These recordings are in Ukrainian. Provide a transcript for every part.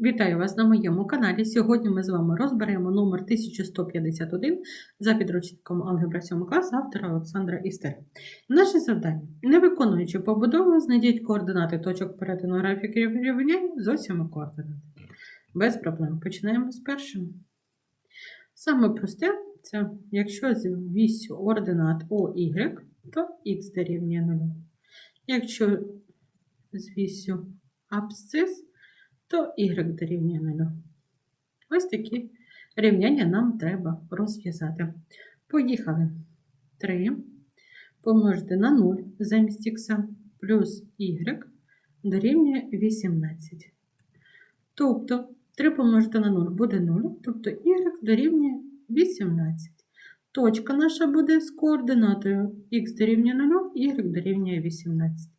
Вітаю вас на моєму каналі. Сьогодні ми з вами розберемо номер 1151 за підручником алгебра 7 класу автора Олександра Істер. Наше завдання. Не виконуючи побудову, знайдіть координати точок перетину графіків рівнянь з осями координат. Без проблем. Починаємо з першим. Саме просте це якщо з вісю ординат OY, то х дорівнює 0. Якщо з вісю абсцис, то y дорівнює 0. Ось такі рівняння нам треба розв'язати. Поїхали. 3 помножити на 0 замість х плюс y дорівнює 18. Тобто 3 помножити на 0 буде 0, тобто y дорівнює 18. Точка наша буде з координатою х дорівнює 0, y дорівнює 18.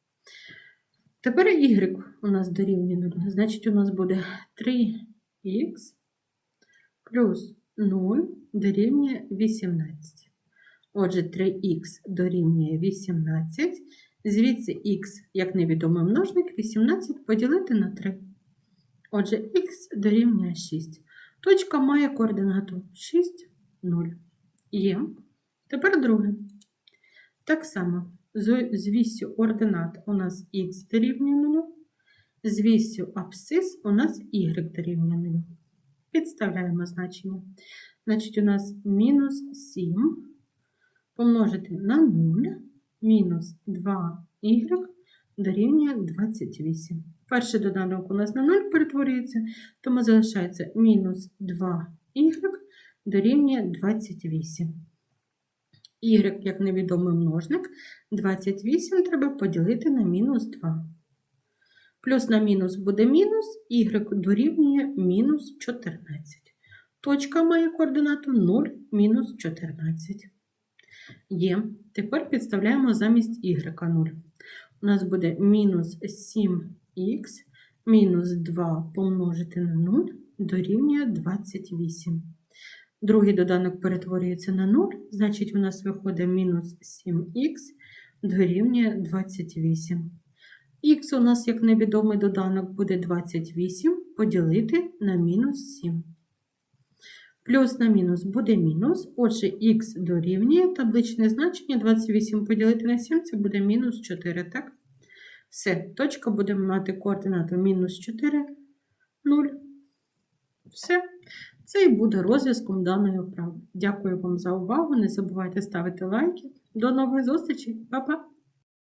Тепер y у нас дорівнює 0. Значить, у нас буде 3х плюс 0 дорівнює 18. Отже, 3х дорівнює 18. Звідси х, як невідомий множник, 18 поділити на 3. Отже, х дорівнює 6. Точка має координату 6, 0. Є. Тепер друге. Так само з, вісю ординат у нас х дорівнює 0, з вісю абсцис у нас y дорівнює 0. Підставляємо значення. Значить, у нас мінус 7 помножити на 0, мінус 2y дорівнює 28. Перший доданок у нас на 0 перетворюється, тому залишається мінус 2y дорівнює 28. Y, як невідомий множник, 28 треба поділити на мінус 2. Плюс на мінус буде мінус, y дорівнює мінус 14. Точка має координату 0, мінус 14. Є. Тепер підставляємо замість y 0. У нас буде мінус 7х мінус 2 помножити на 0 дорівнює 28. Другий доданок перетворюється на 0, значить, у нас виходить мінус 7х дорівнює 28. Х у нас, як невідомий доданок, буде 28 поділити на мінус 7. Плюс на мінус буде мінус. Отже, х дорівнює табличне значення 28 поділити на 7 це буде мінус 4, так? Все, точка буде мати координату мінус 4, 0. Все. Це і буде розв'язком даної вправи. Дякую вам за увагу. Не забувайте ставити лайки. До нових зустрічей, Па-па!